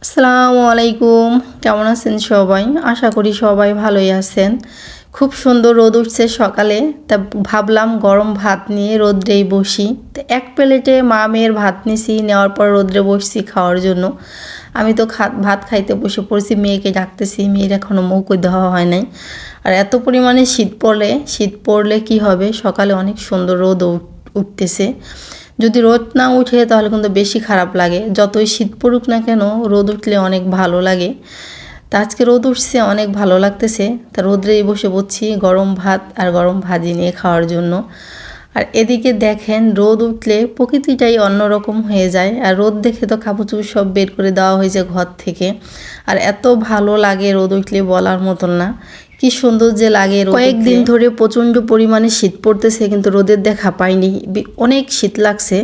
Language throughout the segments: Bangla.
আসসালামু আলাইকুম। কেমন আছেন সবাই? আশা করি সবাই ভালোই আছেন। খুব সুন্দর রোদ উঠছে সকালে। তা ভাবলাম গরম ভাত নিয়ে রোদ্রেই বসি। তো এক প্লেটে মা মেয়ের ভাত নিছি, নেওয়ার পর রোদ্রে বসছি খাওয়ার জন্য। আমি তো ভাত খাইতে বসে পড়ছি, মেয়েকে ডাকতেছি। মেয়ের এখনও মুখ দেওয়া হয় নাই। আর এত পরিমাণে শীত পড়লে শীত পড়লে কি হবে? সকালে অনেক সুন্দর রোদ উঠ- উঠতেছে। যদি রোদ না উঠে তাহলে কিন্তু বেশি খারাপ লাগে। যতই শীত পড়ুক না কেন, রোদ উঠলে অনেক ভালো লাগে। তা আজকে রোদ উঠছে, অনেক ভালো লাগতেছে। তা রোদ্রেই বসে পড়ছি গরম ভাত আর গরম ভাজি নিয়ে খাওয়ার জন্য। আর এদিকে দেখেন, রোদ উঠলে প্রকৃতিটাই অন্যরকম হয়ে যায়। আর রোদ দেখে তো কাপড় সব বের করে দেওয়া হয়েছে ঘর থেকে। আর এত ভালো লাগে রোদ উঠলে বলার মতন না। কি সুন্দর যে লাগে কয়েকদিন ধরে প্রচণ্ড পরিমাণে শীত পড়তেছে কিন্তু রোদের দেখা পাইনি। অনেক শীত লাগছে।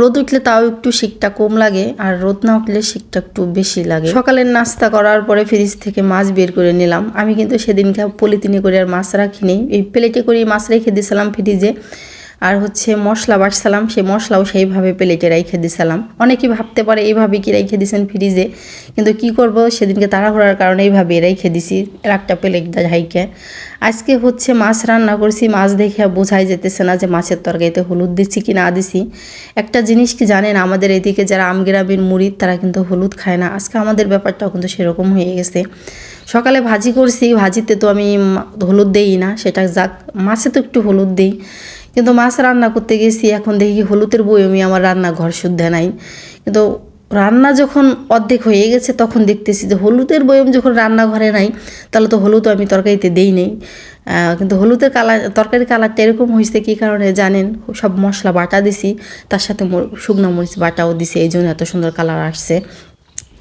রোদ উঠলে তাও একটু শীতটা কম লাগে আর রোদ না উঠলে শীতটা একটু বেশি লাগে। সকালের নাস্তা করার পরে ফ্রিজ থেকে মাছ বের করে নিলাম। আমি কিন্তু সেদিনকে পলিথিনে করে আর মাছ রাখিনি। এই প্লেটে করে মাছ রেখে দিয়েছিলাম ফ্রিজে। আর হচ্ছে মশলা বাটছিলাম সেই মশলাও সেইভাবে প্লেটে রেখে দিছিলাম অনেকেই ভাবতে পারে, এইভাবে কি রেখে দিয়েছেন ফ্রিজে? কিন্তু কি করব, সেদিনকে তাড়াহুড়ার কারণে এইভাবে রেখে দিছি, একটা প্লেট হাইকে আজকে হচ্ছে মাছ রান্না করছি, মাছ দেখে বোঝাই যেতেছে না যে মাছের তরকারিতে হলুদ দিচ্ছি কি না দিছি। একটা জিনিস কি জানেন, আমাদের এদিকে যারা আমগ্রামের মুড়িদ তারা কিন্তু হলুদ খায় না। আজকে আমাদের ব্যাপারটাও কিন্তু সেরকম হয়ে গেছে। সকালে ভাজি করছি, ভাজিতে তো আমি হলুদ দেই না, সেটা যাক। মাছে তো একটু হলুদ দিই। কিন্তু মাছ রান্না করতে গেছি, এখন দেখি হলুদের বয়মি আমার রান্নাঘর শুদ্ধ নাই। কিন্তু রান্না যখন অর্ধেক হয়ে গেছে, তখন দেখতেছি যে হলুদের বয়ম যখন রান্নাঘরে নাই, তাহলে তো হলুদ আমি তরকারিতে দেই নেই। কিন্তু হলুদের কালার তরকারি কালারটা এরকম হয়েছে কী কারণে জানেন? সব মশলা বাটা দিছি, তার সাথে শুকনো মরিচ বাটাও দিছি, এই জন্য এত সুন্দর কালার আসছে।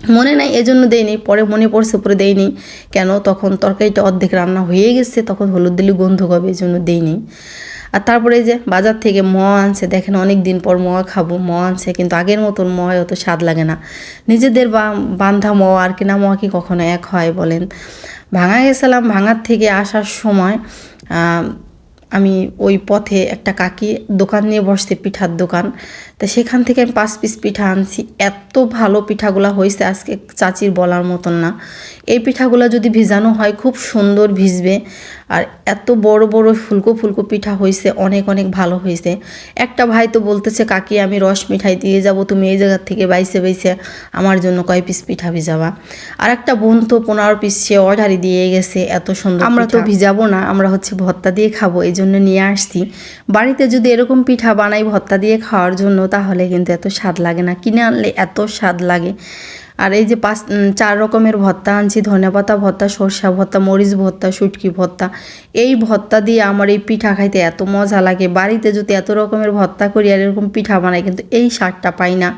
মনে নাই, এজন্য দেয়নি, পরে মনে পড়ছে, পরে দেয়নি। কেন? তখন তরকারিটা অর্ধেক রান্না হয়ে গেছে, তখন হলুদ দিলে গন্ধ হবে এই জন্য দেয়নি। আর তারপরে যে বাজার থেকে ম আনছে, দেখেন অনেক দিন পর ম খাব ম আনছে, কিন্তু আগের মতন ম অত স্বাদ লাগে না। নিজেদের বা- বান্ধা ম আর কিনা ম কি কখনো এক হয় বলেন? ভাঙা গেছিলাম, ভাঙার থেকে আসার সময় আমি ওই পথে একটা কাকি দোকান নিয়ে বসছে, পিঠার দোকান। তা সেখান থেকে আমি পাঁচ পিস পিঠা আনছি। এত ভালো পিঠাগুলা হয়েছে আজকে চাচির বলার মতন না। এই পিঠাগুলো যদি ভিজানো হয়, খুব সুন্দর ভিজবে। আর এত বড় বড় ফুলকো ফুলকো পিঠা হয়েছে অনেক অনেক ভালো হয়েছে একটা ভাই তো বলতেছে কাকি আমি রস মিঠাই দিয়ে যাব তুমি এই জায়গার থেকে বাইসে বাইসে আমার জন্য কয় পিস পিঠা ভিজাবা? আর একটা বোন তো পনেরো পিস সে অর্ডারই দিয়ে গেছে এত সুন্দর আমরা তো ভিজাবো না আমরা হচ্ছে ভত্তা দিয়ে খাব এই জন্য নিয়ে আসছি। বাড়িতে যদি এরকম পিঠা বানাই ভত্তা দিয়ে খাওয়ার জন্য তাহলে কিন্তু এত স্বাদ লাগে না। কিনে আনলে এত স্বাদ লাগে। আর এই যে পাঁচ চার রকমের ভর্তা আনছি ধনেপাতা ভর্তা সরষা ভর্তা মরিচ ভর্তা শুটকি ভর্তা এই ভর্তা দিয়ে আমার এই পিঠা খাইতে এত মজা লাগে। বাড়িতে যদি এত রকমের ভর্তা করি আর এরকম পিঠা বানাই, কিন্তু এই স্বাদটা পাই না।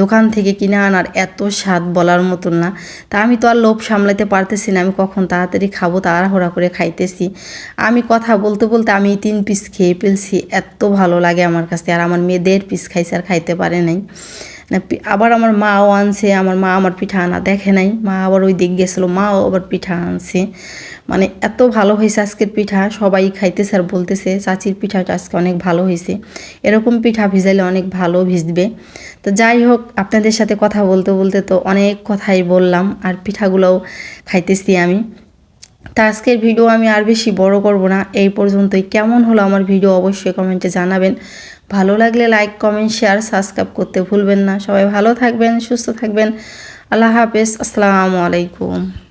দোকান থেকে কিনে আনার এত স্বাদ বলার মতন না। তা আমি তো আর লোভ সামলাতে পারতেছি না। আমি কখন তাড়াতাড়ি খাব, তাড়াহুড়া করে খাইতেছি। আমি কথা বলতে বলতে আমি তিন পিস খেয়ে ফেলছি। এত ভালো লাগে আমার কাছে। আর আমার মেয়ে দেড় পিস খাইছে আর খাইতে পারে নাই। আবার আমার মাও আনছে, আমার মা আমার পিঠা আনা দেখে নাই। মা আবার ওই দিক গেছিল, মাও আবার পিঠা আনছে। মানে এত ভালো হয়েছে আজকের পিঠা, সবাই খাইতেছে আর বলতেছে, চাচির পিঠাটা আজকে অনেক ভালো হয়েছে। এরকম পিঠা ভিজাইলে অনেক ভালো ভিজবে। তো যাই হোক, আপনাদের সাথে কথা বলতে বলতে তো অনেক কথাই বললাম, আর পিঠাগুলোও খাইতেছি আমি। তা আজকের ভিডিও আমি আর বেশি বড় করব না, এই পর্যন্তই। কেমন হলো আমার ভিডিও অবশ্যই কমেন্টে জানাবেন। ভালো লাগলে লাইক কমেন্ট শেয়ার সাবস্ক্রাইব করতে ভুলবেন না। সবাই ভালো থাকবেন, সুস্থ থাকবেন। আল্লাহ হাফেজ। আসসালামু আলাইকুম।